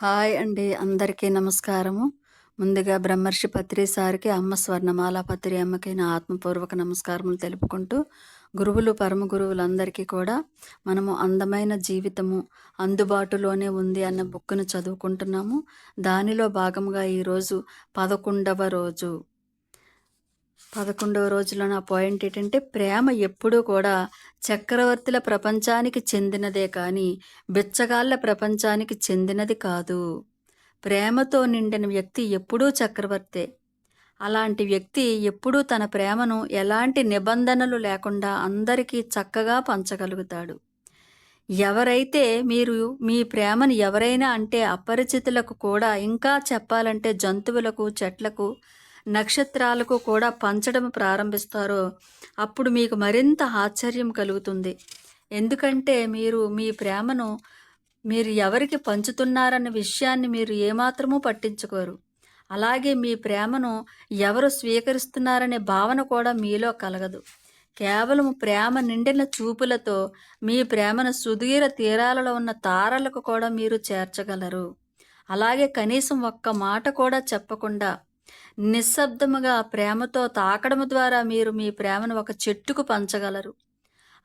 Hi అండి. అందరికీ నమస్కారము. ముందుగా బ్రహ్మర్షి పత్రి సారికి అమ్మ స్వర్ణమాల పత్రి అమ్మకి నా ఆత్మపూర్వక నమస్కారములు తెలుపుకుంటూ గురువులు పరమ గురువులందరికీ కూడా మనము అందమైన జీవితము అందుబాటులోనే ఉంది అన్న బుక్ను చదువుకుంటున్నాము. దానిలో భాగంగా ఈరోజు పదకొండవ రోజు పదకొండవ రోజులో నా పాయింట్ ఏంటంటే ప్రేమ ఎప్పుడూ కూడా చక్రవర్తుల ప్రపంచానికి చెందినదే కానీ బిచ్చగాళ్ళ ప్రపంచానికి చెందినది కాదు. ప్రేమతో నిండిన వ్యక్తి ఎప్పుడూ చక్రవర్తే. అలాంటి వ్యక్తి ఎప్పుడూ తన ప్రేమను ఎలాంటి నిబంధనలు లేకుండా అందరికీ చక్కగా పంచగలుగుతాడు. ఎవరైతే మీరు మీ ప్రేమను ఎవరైనా అంటే అపరిచితులకు కూడా ఇంకా చెప్పాలంటే జంతువులకు చెట్లకు నక్షత్రాలకు కూడా పంచడం ప్రారంభిస్తారో అప్పుడు మీకు మరింత ఆశ్చర్యం కలుగుతుంది. ఎందుకంటే మీరు మీ ప్రేమను మీరు ఎవరికి పంచుతున్నారన్న విషయాన్ని మీరు ఏమాత్రమూ పట్టించుకోరు. అలాగే మీ ప్రేమను ఎవరు స్వీకరిస్తున్నారనే భావన కూడా మీలో కలగదు. కేవలం ప్రేమ నిండిన చూపులతో మీ ప్రేమను సుదీర తీరాలలో ఉన్న తారలకు కూడా మీరు చేర్చగలరు. అలాగే కనీసం ఒక్క మాట కూడా చెప్పకుండా నిశ్శబ్దముగా ప్రేమతో తాకడము ద్వారా మీరు మీ ప్రేమను ఒక చెట్టుకు పంచగలరు.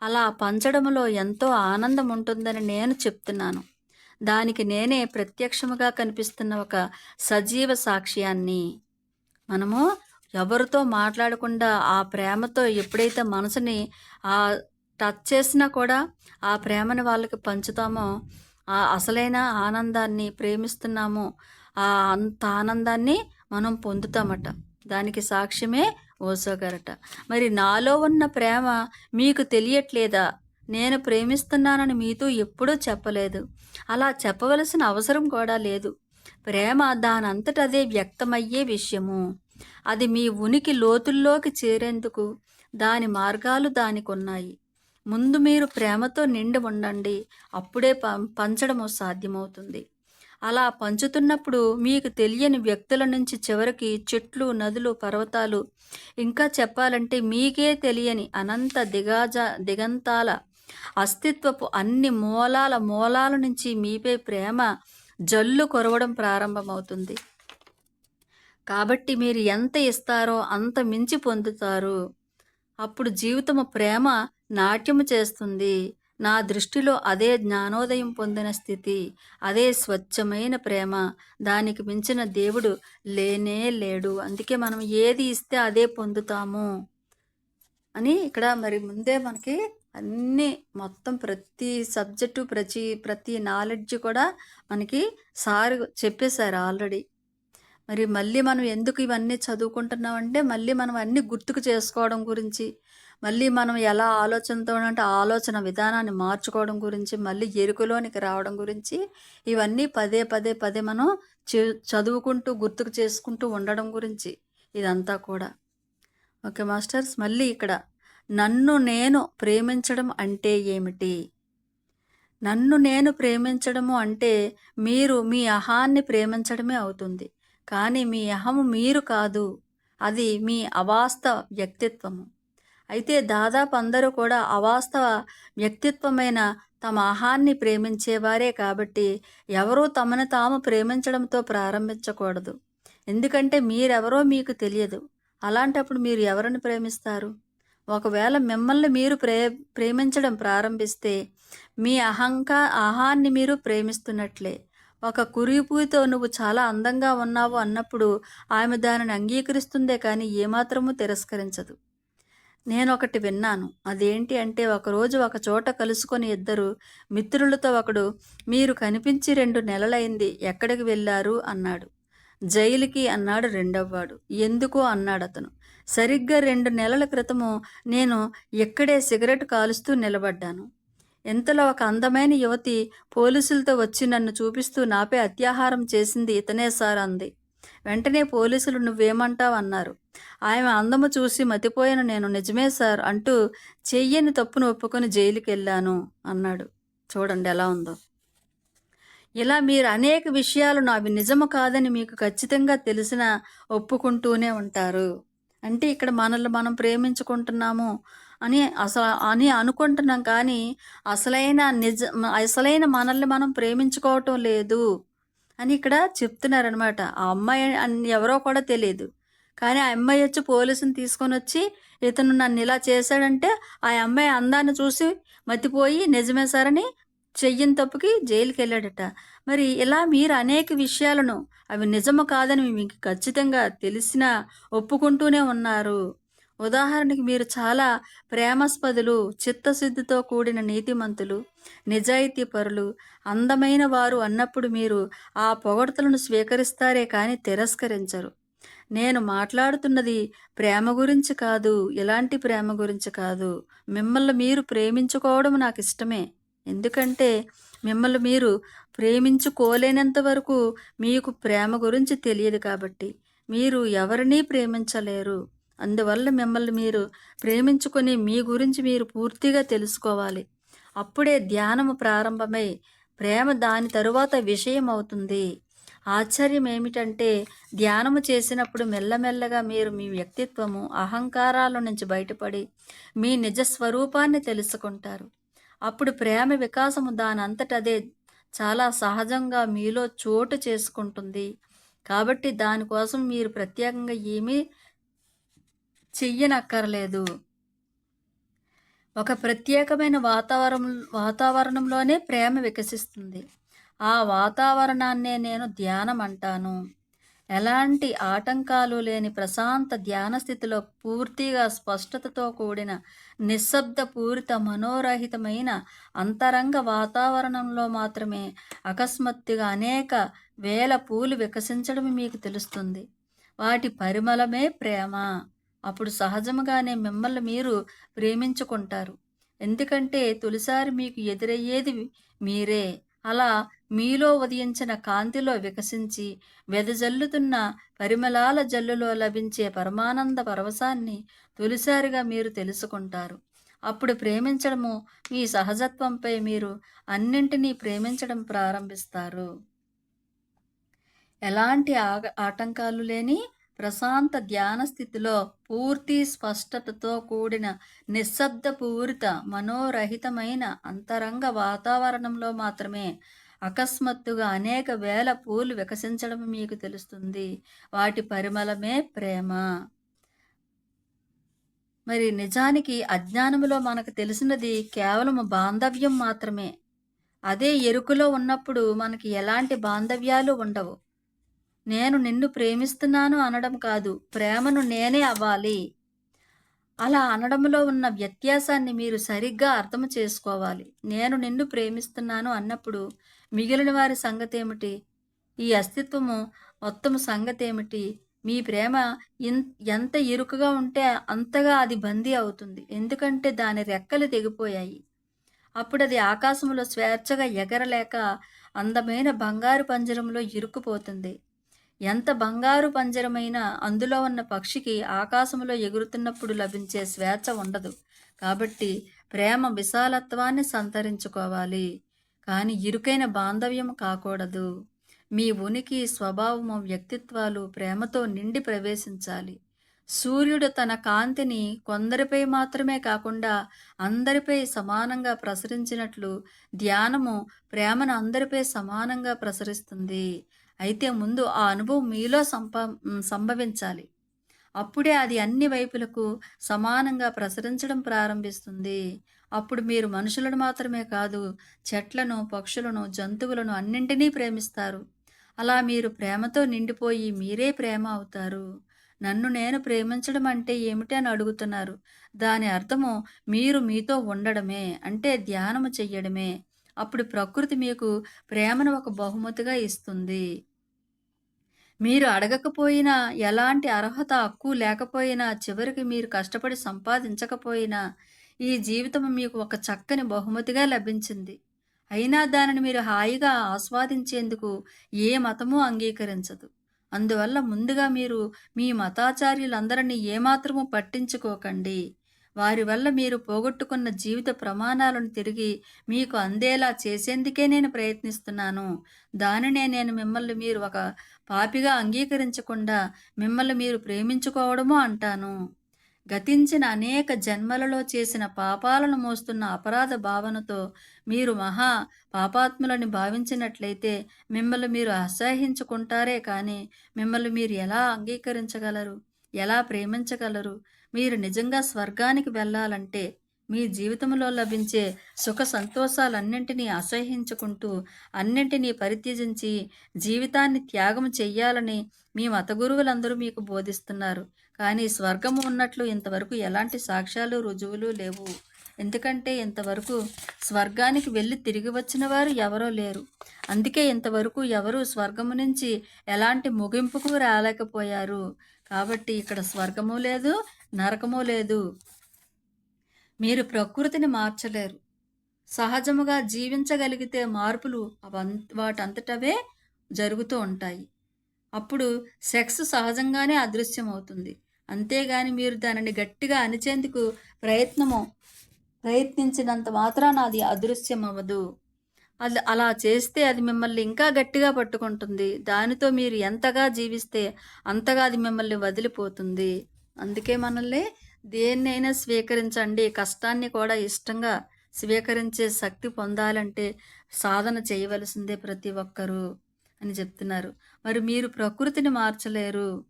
అలా పంచడములో ఎంతో ఆనందం ఉంటుందని నేను చెప్తున్నాను. దానికి నేనే ప్రత్యక్షముగా కనిపిస్తున్న ఒక సజీవ సాక్ష్యాన్ని. మనము ఎవరితో మాట్లాడకుండా ఆ ప్రేమతో ఎప్పుడైతే మనసుని ఆ టచ్ చేసినా కూడా ఆ ప్రేమను వాళ్ళకి పంచుతామో ఆ అసలైన ఆనందాన్ని ప్రేమిస్తున్నామో ఆ అంత ఆనందాన్ని మనం పొందుతామట. దానికి సాక్ష్యమే ఓసోగారట. మరి నాలో ఉన్న ప్రేమ మీకు తెలియట్లేదా? నేను ప్రేమిస్తున్నానని మీతో ఎప్పుడూ చెప్పలేదు. అలా చెప్పవలసిన అవసరం కూడా లేదు. ప్రేమ దానంతటదే వ్యక్తమయ్యే విషయము. అది మీ ఉనికి లోతుల్లోకి చేరేందుకు దాని మార్గాలు దానికి ఉన్నాయి ముందు మీరు ప్రేమతో నిండి ఉండండి. అప్పుడే పంచడము సాధ్యమవుతుంది. అలా పంచుతున్నప్పుడు మీకు తెలియని వ్యక్తుల నుంచి చివరికి చెట్లు నదులు పర్వతాలు ఇంకా చెప్పాలంటే మీకే తెలియని అనంత దిగాజ దిగంతాల అస్తిత్వపు అన్ని మూలాల మూలాల నుంచి మీపై ప్రేమ జల్లు కొరవడం ప్రారంభమవుతుంది. కాబట్టి మీరు ఎంత ఇస్తారో అంత మించి పొందుతారు. అప్పుడు జీవితము ప్రేమ నాట్యము చేస్తుంది. నా దృష్టిలో అదే జ్ఞానోదయం పొందిన స్థితి అదే స్వచ్ఛమైన ప్రేమ. దానికి మించిన దేవుడు లేనే లేడు. అందుకే మనం ఏది ఇస్తే అదే పొందుతాము అని ఇక్కడ మరి ముందే మనకి అన్నీ మొత్తం ప్రతి సబ్జెక్టు ప్రతి ప్రతి నాలెడ్జ్ కూడా మనకి సార్ చెప్పేశారు ఆల్రెడీ. మరి మళ్ళీ మనం ఎందుకు ఇవన్నీ చదువుకుంటున్నామంటే మళ్ళీ మనం అన్నీ గుర్తుకు చేసుకోవడం గురించి మళ్ళీ మనం ఎలా ఆలోచనతో అంటే ఆలోచన విధానాన్ని మార్చుకోవడం గురించి మళ్ళీ ఎరుకులోనికి రావడం గురించి ఇవన్నీ పదే పదే పదే మనం చదువుకుంటూ గుర్తుకు చేసుకుంటూ ఉండడం గురించి ఇదంతా కూడా. ఓకే మాస్టర్స్ మళ్ళీ ఇక్కడ నన్ను నేను ప్రేమించడం అంటే ఏమిటి? నన్ను నేను ప్రేమించడము అంటే మీరు మీ అహాన్ని ప్రేమించడమే అవుతుంది. కానీ మీ అహము మీరు కాదు. అది మీ అవాస్తవ వ్యక్తిత్వము. అయితే దాదాపు అందరూ కూడా అవాస్తవ వ్యక్తిత్వమైన తమ ఆహాన్ని ప్రేమించేవారే కాబట్టి ఎవరూ తమను తాము ప్రేమించడంతో ప్రారంభించకూడదు. ఎందుకంటే మీరెవరో మీకు తెలియదు. అలాంటప్పుడు మీరు ఎవరిని ప్రేమిస్తారు? ఒకవేళ మిమ్మల్ని మీరు ప్రే ప్రేమించడం ప్రారంభిస్తే మీ అహంకా ఆహాన్ని మీరు ప్రేమిస్తున్నట్లే. ఒక కురిపూతో నువ్వు చాలా అందంగా ఉన్నావు అన్నప్పుడు ఆమె దానిని అంగీకరిస్తుందే కానీ ఏమాత్రమూ తిరస్కరించదు. నేను ఒకటి విన్నాను. అదేంటి అంటే ఒకరోజు ఒక చోట కలుసుకొని ఇద్దరు మిత్రులతో ఒకడు మీరు కనిపించి రెండు నెలలైంది ఎక్కడికి వెళ్ళారు? అన్నాడు. జైలుకి అన్నాడు రెండవవాడు. ఎందుకు? అన్నాడు అతను సరిగ్గా రెండు నెలల క్రితము నేను ఇక్కడే సిగరెట్ కాలుస్తూ నిలబడ్డాను. ఇంతలో ఒక అందమైన యువతి పోలీసులతో వచ్చి నన్ను చూపిస్తూ నాపై అత్యాహారం చేసింది ఇతనే సార్ అంది. వెంటనే పోలీసులు నువ్వేమంటావు అన్నారు ఆమె అందము చూసి మతిపోయిన నేను నిజమే సార్ అంటూ చెయ్యని తప్పును ఒప్పుకొని జైలుకి వెళ్ళాను అన్నాడు. చూడండి ఎలా ఉందో. ఇలా మీరు అనేక విషయాలు నావి నిజము కాదని మీకు ఖచ్చితంగా తెలిసిన ఒప్పుకుంటూనే ఉంటారు. అంటే ఇక్కడ మనల్ని మనం ప్రేమించుకుంటున్నాము అని అసలు అని అనుకుంటున్నాం కానీ అసలైన నిజ అసలైన మనల్ని మనం ప్రేమించుకోవటం లేదు. అని ఇక్కడ చెప్తున్నారనమాట. ఆ అమ్మాయి అని ఎవరో కూడా తెలియదు కానీ ఆ అమ్మాయి వచ్చి పోలీసుని తీసుకొని వచ్చి ఇతను నన్ను ఇలా చేశాడంటే, ఆ అమ్మాయి అందాన్ని చూసి మతిపోయి నిజమే సారని చెయ్యిన చెయ్యని తప్పుకి జైలుకెళ్ళాడట. మరి ఇలా మీరు అనేక విషయాలను అవి నిజము కాదని మీకు ఖచ్చితంగా తెలిసినా ఒప్పుకుంటూనే ఉన్నారు. ఉదాహరణకి మీరు చాలా ప్రేమాస్పదులు, చిత్తశుద్ధితో కూడిన నీతిమంతులు, నిజాయితీ పరులు అందమైన వారు అన్నప్పుడు మీరు ఆ పొగడ్తలను స్వీకరిస్తారే కానీ తిరస్కరించరు. నేను మాట్లాడుతున్నది ప్రేమ గురించి కాదు. ఇలాంటి ప్రేమ గురించి కాదు. మిమ్మల్ని మీరు ప్రేమించుకోవడం నాకు ఇష్టమే ఎందుకంటే మిమ్మల్ని మీరు ప్రేమించుకోలేనంత వరకు మీకు ప్రేమ గురించి తెలియదు కాబట్టి. మీరు ఎవరినీ ప్రేమించలేరు. అందువల్ల మిమ్మల్ని మీరు ప్రేమించుకొని మీ గురించి మీరు పూర్తిగా తెలుసుకోవాలి. అప్పుడే ధ్యానము ప్రారంభమై ప్రేమ దాని తరువాత విషయం అవుతుంది. ఆశ్చర్యం ఏమిటంటే ధ్యానము చేసినప్పుడు మెల్లమెల్లగా మీరు మీ వ్యక్తిత్వము, అహంకారాల నుంచి బయటపడి మీ నిజ స్వరూపాన్ని తెలుసుకుంటారు. అప్పుడు ప్రేమ వికాసము దానంతట అదే చాలా సహజంగా మీలో చోటు చేసుకుంటుంది. కాబట్టి దానికోసం మీరు ప్రత్యేకంగా ఏమీ చెయ్యనక్కర్లేదు ఒక ప్రత్యేకమైన వాతావరణం వాతావరణంలోనే ప్రేమ వికసిస్తుంది. ఆ వాతావరణాన్నే నేను ధ్యానం అంటాను. ఎలాంటి ఆటంకాలు లేని ప్రశాంత ధ్యాన స్థితిలో పూర్తిగా స్పష్టతతో కూడిన నిశ్శబ్దపూరిత మనోరహితమైన అంతరంగ వాతావరణంలో మాత్రమే అకస్మాత్తుగా అనేక వేల పూలు వికసించడం మీకు తెలుస్తుంది. వాటి పరిమళమే ప్రేమ. అప్పుడు సహజముగానే మిమ్మల్ని మీరు ప్రేమించుకుంటారు. ఎందుకంటే తొలిసారి మీకు ఎదురయ్యేది మీరే. అలా మీలో ఉదయించిన కాంతిలో వికసించి వెదజల్లుతున్న పరిమళాల జల్లులో లభించే పరమానంద పరవశాన్ని తొలిసారిగా మీరు తెలుసుకుంటారు. అప్పుడు ప్రేమించడము మీ సహజత్వంపై మీరు అన్నింటినీ ప్రేమించడం ప్రారంభిస్తారు. ఎలాంటి ఆటంకాలు లేని ప్రశాంత ధ్యాన స్థితిలో పూర్తి స్పష్టతతో కూడిన నిశ్శబ్దపూరిత మనోరహితమైన అంతరంగ వాతావరణంలో మాత్రమే అకస్మాత్తుగా అనేక వేల పూలు వికసించడం మీకు తెలుస్తుంది. వాటి పరిమళమే ప్రేమ. మరి నిజానికి అజ్ఞానములో మనకు తెలిసినది కేవలం బాంధవ్యం మాత్రమే. అదే ఎరుకులో ఉన్నప్పుడు మనకి ఎలాంటి బాంధవ్యాలు ఉండవు. నేను నిన్ను ప్రేమిస్తున్నాను అనడం కాదు. ప్రేమను నేనే అవ్వాలి. అలా అనడంలో ఉన్న వ్యత్యాసాన్ని మీరు సరిగ్గా అర్థం చేసుకోవాలి. నేను నిన్ను ప్రేమిస్తున్నాను అన్నప్పుడు మిగిలిన వారి సంగతి ఏమిటి ఈ అస్తిత్వము సంగతి ఏమిటి మీ ప్రేమ ఇన్ ఎంత ఇరుకుగా ఉంటే అంతగా అది బందీ అవుతుంది. ఎందుకంటే దాని రెక్కలు తెగిపోయాయి. అది ఆకాశంలో స్వేచ్ఛగా ఎగరలేక అందమైన బంగారు పంజరంలో ఇరుక్కుపోతుంది. ఎంత బంగారు పంజరమైనా అందులో ఉన్న పక్షికి ఆకాశంలో ఎగురుతున్నప్పుడు లభించే స్వేచ్ఛ ఉండదు. కాబట్టి ప్రేమ విశాలత్వాన్ని సంతరించుకోవాలి. కానీ ఇరుకైన బాంధవ్యం కాకూడదు. మీ ఉనికి, స్వభావము, వ్యక్తిత్వాలు ప్రేమతో నిండి ప్రవేశించాలి. సూర్యుడు తన కాంతిని కొందరిపై మాత్రమే కాకుండా అందరిపై సమానంగా ప్రసరించినట్లు ధ్యానము ప్రేమను అందరిపై సమానంగా ప్రసరిస్తుంది. అయితే ముందు ఆ అనుభవం మీలో సంప సంభవించాలి. అప్పుడే అది అన్ని వైపులకు సమానంగా ప్రసరించడం ప్రారంభిస్తుంది. అప్పుడు మీరు మనుషులను మాత్రమే కాదు, చెట్లను, పక్షులను, జంతువులను అన్నింటినీ ప్రేమిస్తారు. అలా మీరు ప్రేమతో నిండిపోయి మీరే ప్రేమ అవుతారు. నన్ను నేను ప్రేమించడం అంటే ఏమిటి అని అడుగుతున్నారు. దాని అర్థము మీరు మీతో ఉండడమే. అంటే ధ్యానము చెయ్యడమే. అప్పుడు ప్రకృతి మీకు ప్రేమను ఒక బహుమతిగా ఇస్తుంది. మీరు అడగకపోయినా, ఎలాంటి అర్హత, హక్కు లేకపోయినా, చివరికి మీరు కష్టపడి సంపాదించకపోయినా, ఈ జీవితం మీకు ఒక చక్కని బహుమతిగా లభించింది. అయినా దానిని మీరు హాయిగా ఆస్వాదించేందుకు ఏ మతమూ అంగీకరించదు. అందువల్ల ముందుగా మీరు మీ మతాచార్యులందరినీ ఏమాత్రము పట్టించుకోకండి. వారి వల్ల మీరు పోగొట్టుకున్న జీవిత ప్రమాణాలను తిరిగి మీకు అందేలా చేసేందుకే నేను ప్రయత్నిస్తున్నాను. దానినే నేను మిమ్మల్ని మీరు ఒక పాపిగా అంగీకరించకుండా మిమ్మల్ని మీరు ప్రేమించుకోవడము అంటాను. గతించిన అనేక జన్మలలో చేసిన పాపాలను మోస్తున్న అపరాధ భావనతో మీరు మహా పాపాత్ములని భావించినట్లయితే మిమ్మల్ని మీరు అసహించుకుంటారే కానీ మిమ్మల్ని మీరు ఎలా అంగీకరించగలరు ఎలా ప్రేమించగలరు మీరు నిజంగా స్వర్గానికి వెళ్ళాలంటే మీ జీవితంలో లభించే సుఖ సంతోషాలన్నింటినీ అసహించుకుంటూ అన్నింటినీ పరిత్యజించి జీవితాన్ని త్యాగం చెయ్యాలని మీ మత గురువులందరూ మీకు బోధిస్తున్నారు. కానీ స్వర్గం ఉన్నట్లు ఇంతవరకు ఎలాంటి సాక్ష్యాలు రుజువులు లేవు. ఎందుకంటే ఇంతవరకు స్వర్గానికి వెళ్ళి తిరిగి వచ్చిన వారు ఎవరో లేరు. అందుకే ఇంతవరకు ఎవరు స్వర్గము నుంచి ఎలాంటి ముగింపుకు రాలేకపోయారు. కాబట్టి ఇక్కడ స్వర్గము లేదు నరకము లేదు. మీరు ప్రకృతిని మార్చలేరు. సహజముగా జీవించగలిగితే మార్పులు వాటంతటవే జరుగుతూ ఉంటాయి. అప్పుడు సెక్స్ సహజంగానే అదృశ్యమవుతుంది. అంతేగాని మీరు దానిని గట్టిగా అణిచేందుకు ప్రయత్నము ప్రయత్నించినంత మాత్రాన అది అదృశ్యం అవ్వదు అది అలా చేస్తే అది మిమ్మల్ని ఇంకా గట్టిగా పట్టుకుంటుంది. దానితో మీరు ఎంతగా జీవిస్తే అంతగా అది మిమ్మల్ని వదిలిపోతుంది. అందుకే మనల్ని దేన్నైనా స్వీకరించండి. కష్టాన్ని కూడా ఇష్టంగా స్వీకరించే శక్తి పొందాలంటే సాధన చేయవలసిందే ప్రతి ఒక్కరూ అని చెప్తున్నారు. మరి మీరు ప్రకృతిని మార్చలేరు.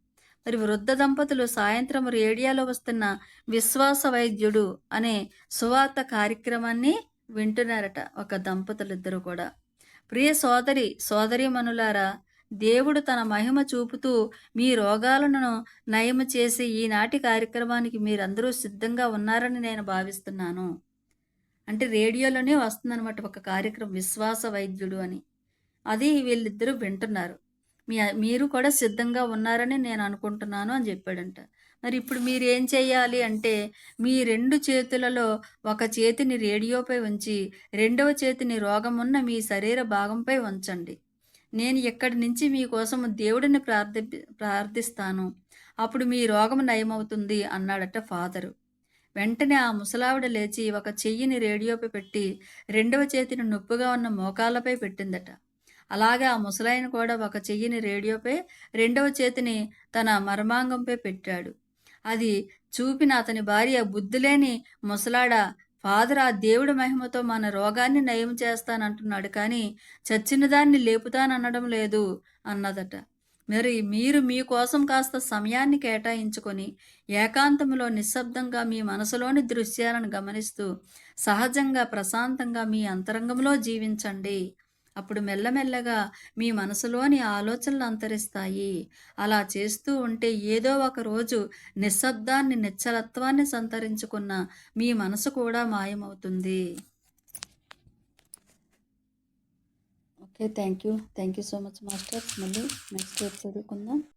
మరి వృద్ధ దంపతులు సాయంత్రం రేడియోలో వస్తున్న విశ్వాస వైద్యుడు అనే సువార్త కార్యక్రమాన్ని వింటున్నారట ఒక దంపతులిద్దరూ కూడా. ప్రియ సోదరి సోదరీమణులారా దేవుడు తన మహిమ చూపుతూ మీ రోగాలను నయం చేసి ఈనాటి కార్యక్రమానికి మీరందరూ సిద్ధంగా ఉన్నారని నేను భావిస్తున్నాను. అంటే రేడియోలోనే వస్తుందన్నమాట ఒక కార్యక్రమం విశ్వాస వైద్యుడు అని. అది వీళ్ళిద్దరూ వింటున్నారు. మీ మీరు కూడా సిద్ధంగా ఉన్నారని నేను అనుకుంటున్నాను అని చెప్పాడంట. మరి ఇప్పుడు మీరు ఏం చేయాలి అంటే మీ రెండు చేతులలో ఒక చేతిని రేడియోపై ఉంచి రెండవ చేతిని రోగమున్న మీ శరీర భాగంపై ఉంచండి. నేను ఇక్కడి నుంచి మీకోసం దేవుడిని ప్రార్థి ప్రార్థిస్తాను. అప్పుడు మీ రోగం నయమవుతుంది అన్నాడట ఫాదరు. వెంటనే ఆ ముసలావిడ లేచి ఒక చెయ్యిని రేడియోపై పెట్టి రెండవ చేతిని నొప్పుగా ఉన్న మోకాళ్ళపై పెట్టిందట. అలాగే ఆ ముసలాయన కూడా ఒక చెయ్యిని రేడియోపై రెండవ చేతిని తన మర్మాంగంపై పెట్టాడు. అది చూపిన అతని భార్య బుద్ధులేని ముసలాడ ఫాదర్ ఆ దేవుడి మహిమతో మన రోగాన్ని నయం చేస్తానంటున్నాడు కానీ చచ్చిన దాన్ని లేపుతాననడం లేదు అన్నదట. మరి మీరు మీకోసం కాస్త సమయాన్ని కేటాయించుకొని ఏకాంతంలో నిశ్శబ్దంగా మీ మనసులోని దృశ్యాలను గమనిస్తూ సహజంగా ప్రశాంతంగా మీ అంతరంగంలో జీవించండి అప్పుడు మెల్లమెల్లగా మీ మనసులోని ఆలోచనలు అంతరిస్తాయి. అలా చేస్తూ ఉంటే ఏదో ఒక రోజు నిశ్శబ్దాన్ని నిశ్చలత్వాన్ని సంతరించుకున్న మీ మనసు కూడా మాయమవుతుంది. Okay thank you thank you so much master. మళ్ళీ నెక్స్ట్ చదువుకుందాం